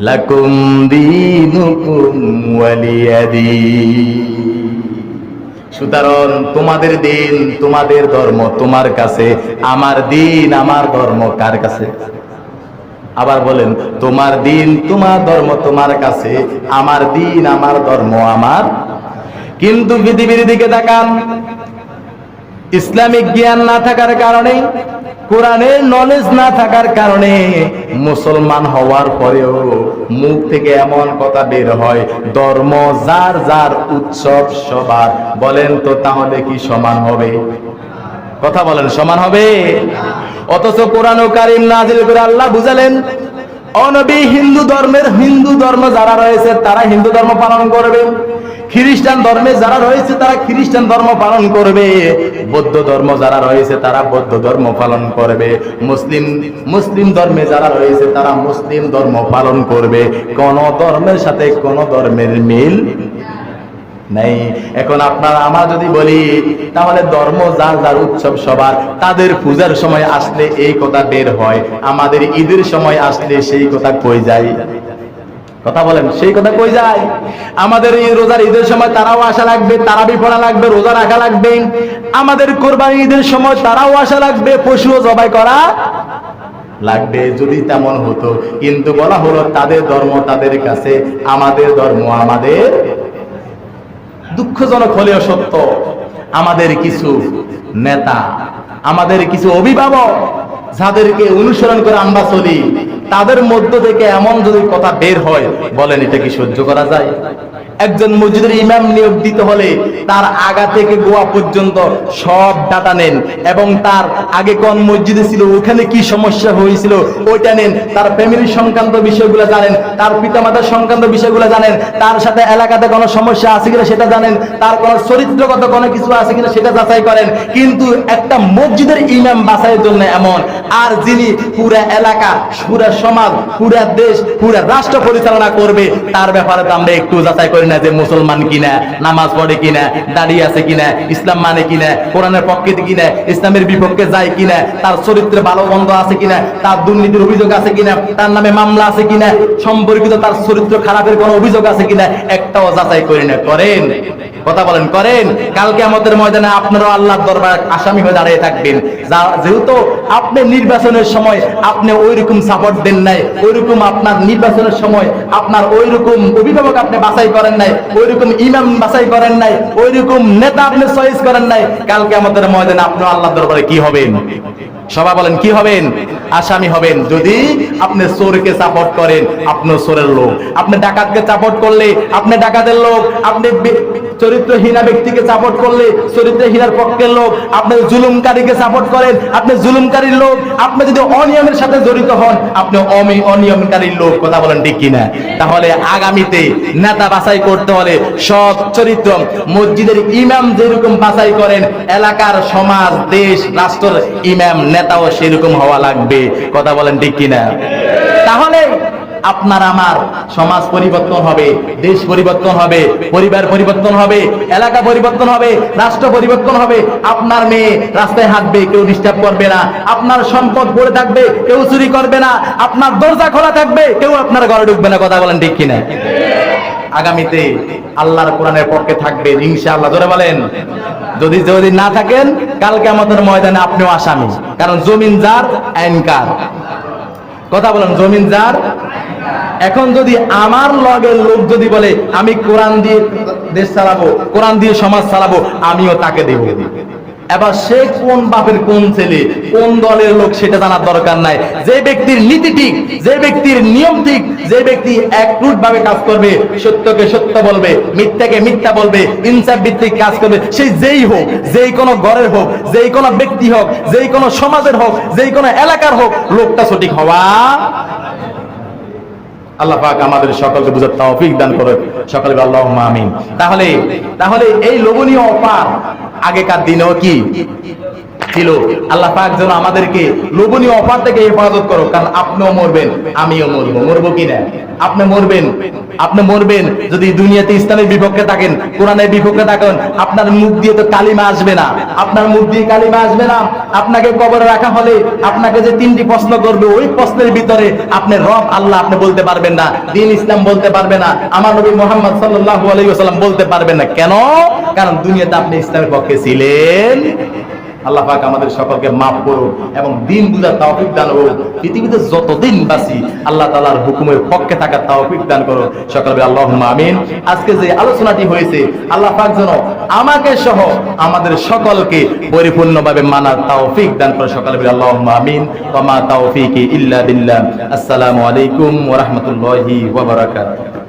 লাকুম দীনুকুম ওয়ালিয়াদিন সুতরাং তোমাদের দিন, তোমাদের ধর্ম, তোমার কাছে, আমার দিন, আমার ধর্ম কার কাছে? আবার বলেন, তোমার দিন, তোমার ধর্ম, তোমার কাছে, আমার দিন, আমার ধর্ম, আমার? কিন্তু পৃথিবীর দিকে তাকান। ইসলামিক জ্ঞান না থাকার কারণে কোরআনের নলেজ না থাকার কারণে মুসলমান হওয়ার পরেও মুখ থেকে এমন কথা বের হয়, ধর্ম যার যার উৎসব সবার। বলেন তো তাহলে কি সমান হবে? কথা বলেন, সমান হবে? অথচ কোরআন কারিম নাজিল করে আল্লাহ বুঝালেন অনবী হিন্দু ধর্মের হিন্দু ধর্ম যারা রয়েছে, তারা হিন্দু ধর্ম পালন করবে। খ্রিস্টান ধর্মে যারা রয়েছে, তারা খ্রিস্টান ধর্ম পালন করবে। বৌদ্ধ ধর্ম যারা রয়েছে, তারা বৌদ্ধ ধর্ম পালন করবে। মুসলিম মুসলিম ধর্মে যারা রয়েছে, তারা মুসলিম ধর্ম পালন করবে। কোন ধর্মের সাথে কোন ধর্মের মিল নেই। এখন আপনারা আমরা যদি বলি, তাহলে ধর্ম যার যার উৎসব সবার, তাদের পূজার সময় আসলে এই কথা বের হয়। আমাদের ঈদের সময় আসলে সেই কথা কই যায়? কথা বলেন, সেই কথা কই যায়? আমাদের এই রোজার ঈদের সময় তারাও আসা লাগবে, তারাবি পড়া লাগবে, রোজা রাখা লাগবে। আমাদের কোরবানি ঈদের সময় তারাও আসা লাগবে, পশুও জবাই করা লাগবে, যদি তেমন হতো। কিন্তু বলা হলো, তাদের ধর্ম তাদের কাছে, আমাদের ধর্ম আমাদের দুঃখজনক হলেও সত্য, আমাদের কিছু নেতা, আমাদের কিছু অভিভাবক যাদেরকে অনুসরণ করে আমরা চলি, তাদের মধ্য থেকে এমন যদি কথা বের হয়, বলেন এটা কি সহ্য করা যায়? একজন মসজিদের ইমাম নিয়োগ দিতে হলে তার আগা থেকে গোয়া পর্যন্ত সব ডাটা নেন এবং তার আগে কোন মসজিদে ছিল, ওখানে কি সমস্যা হয়েছিল, ওইটা নেন। তার ফ্যামিলির সংক্রান্ত বিষয়গুলো জানেন, তার পিতামাতার সংক্রান্ত বিষয়গুলো জানেন, তার সাথে এলাকাতে কোনো সমস্যা আছে কিনা সেটা জানেন, তার কোনো চরিত্রগত কোনো কিছু আছে কিনা সেটা যাচাই করেন। কিন্তু একটা মসজিদের ইমাম বাছাইয়ের জন্য এমন, আর যিনি পুরা এলাকা, পুরা সমাজ, পুরা দেশ, পুরা রাষ্ট্র পরিচালনা করবে, তার ব্যাপারে তো আমরা একটু যাচাই করি না যে মুসলমান কিনা, নামাজ পড়ে কিনা, দাঁড়িয়ে আছে কিনা, ইসলাম মানে কিনা, কোরআনের পক্ষে কিনা, ইসলামের বিপক্ষে যায় কিনা, তার চরিত্রে ভালো বন্ধ আছে কিনা, তার দুর্নীতির অভিযোগ আছে কিনা, তার নামে মামলা আছে কিনা, সম্পর্কিত তার চরিত্র খারাপের কোনো অভিযোগ আছে কিনা, একটাও যাচাই করি না, করেন। কথা বলেন, করেন। কালকে আমাদের ময়দানে আপনারাও আল্লাহর দরবার আসামি হয়ে দাঁড়িয়ে থাকবেন। যেহেতু আপনি নির্বাচনের সময় আপনি ওই রকম সাপোর্ট দেন নাই ওই রকম আপনার নির্বাচনের সময় আপনার ওই রকম অভিভাবক আপনি বাছাই করেন নাই, ওইরকম ইমাম বাছাই করেন নাই, ওইরকম নেতা আপনি চয়েস করেন নাই কালকে আমাদের ময়দানে আপনি আল্লাহ দরবারে কি হবেন? সবাই বলেন, কি হবেন? আসামি হবেন। যদি আপনি চোরকে সাপোর্ট করেন আপনি চোরের লোক। আপনি ডাকাতকে সাপোর্ট করলে, আপনি ডাকাতের লোক। আপনি চরিত্রহীনা ব্যক্তিকে সাপোর্ট করলে, চরিত্রহীনার পক্ষের লোক। আপনি জুলুমকারীকে সাপোর্ট করেন, আপনি জুলুমকারীর লোক। আপনি যদি অনিয়মের সাথে জড়িত হন, আপনি অমি, অনিয়মকারীর লোক। কথা বলেন ঠিক কিনা? তাহলে আগামীতে নেতা বাছাই করতে হলে সব চরিত্র, মসজিদের ইমাম যেরকম বাছাই করেন, এলাকার সমাজ, দেশ, রাষ্ট্রের ইমাম নেতাও সেরকম হওয়া লাগবে। কথা বলেন ঠিক কিনা? তাহলে আপনার আমার সমাজ পরিবর্তন হবে, দেশ পরিবর্তন হবে, পরিবার পরিবর্তন হবে, এলাকা পরিবর্তন হবে, রাষ্ট্র পরিবর্তন হবে। আপনার মেয়ে রাস্তায় হাঁটবে, কেউ ডিস্টার্ব করবে না। আপনার সম্পদ পড়ে থাকবে, কেউ চুরি করবে না। আপনার দরজা খোলা থাকবে, কেউ আপনার ঘরে ঢুকবে না। কথা বলেন ঠিক কিনা? আগামীতে আল্লাহর কোরআনের পক্ষে থাকবে ইনশাআল্লাহ। ধরে বলেন। যদি যদি না থাকেন কালকে আমাদের ময়দানে আপনিও আসামি। কারণ জমিন যার, আইন কার। কথা বলেন, জমিন যার। এখন যদি আমার লগের লোক যদি বলে, আমি কোরআন দিয়ে দেশ চালাবো, কোরআন দিয়ে সমাজ চালাবো, আমিও তাকে দেব। এবার সে কোন বাপের কোন ছেলে, কোন দলের লোক সেটা জানার দরকার নাই। যে ব্যক্তির নীতি ঠিক, যে ব্যক্তির নিয়ম ঠিক, যে ব্যক্তি একরুট ভাবে কাজ করবে, সত্যকে সত্য বলবে, মিথ্যাকে মিথ্যা বলবে, ইনসাফ ভিত্তিক কাজ করবে সেই যেই হোক, যেই কোনো ঘরের হোক, যেই কোনো ব্যক্তি হোক, যেই কোনো সমাজের হোক, যেই কোনো এলাকার হোক, লোকটা সঠিক হওয়া আল্লাহ পাক আমাদের সকলকে বুঝার তৌফিক দান করে সকলে বলে আল্লাহুম্মা আমিন। তাহলে তাহলে এই লোভনীয় অফার আগেকার দিনেও কি? ছিল। আল্লাহ পাক যেন আমাদেরকে লোভনীয় অফার থেকে হেফাজত করো কারণ আপনিও মরবেন, আমিও মরবো। মরবো কিনা? আপনি মরবেন আপনি মরবেন। যদি দুনিয়াতে ইসলামের বিপক্ষে থাকেন, কোরআনের বিপক্ষে থাকেন, আপনার মুখ দিয়ে তো কালিমা আসবে না। আপনার মুখ দিয়ে কালিমা আসবে না। আপনাকে কবরে রাখা হলে আপনাকে যে তিনটি প্রশ্ন করবে, ওই প্রশ্নের ভিতরে আপনি রব, আল্লাহ আপনি বলতে পারবেন না। দিন ইসলাম বলতে পারবে না। আমার নবী মোহাম্মদ সাল্লাল্লাহু আলাইহি ওয়াসাল্লাম বলতে পারবেন না। কেন? কারণ দুনিয়াতে আপনি ইসলামের পক্ষে ছিলেন। আল্লাহ পাক আমাদের সকলকে মাফ করুন এবং দিন বুঝার তৌফিক দান হোক পৃথিবীতে যতদিন বাঁচি আল্লাহ তাআলার হুকুমের পক্ষে থাকার তৌফিক দান করো সকলে আল্লাহুম্মা আমিন। আজকে যে আলোচনাটি হয়েছে, আল্লাহ পাক যেন আমাকে সহ আমাদের সকলকে পরিপূর্ণভাবে মানার তৌফিক দান করো সকলে আল্লাহুম্মা আমিন। ওয়া মা তৌফিকি ইল্লা বিল্লাহ। আসসালামু আলাইকুম ওয়া রাহমাতুল্লাহি ওয়া বারাকাতুহু।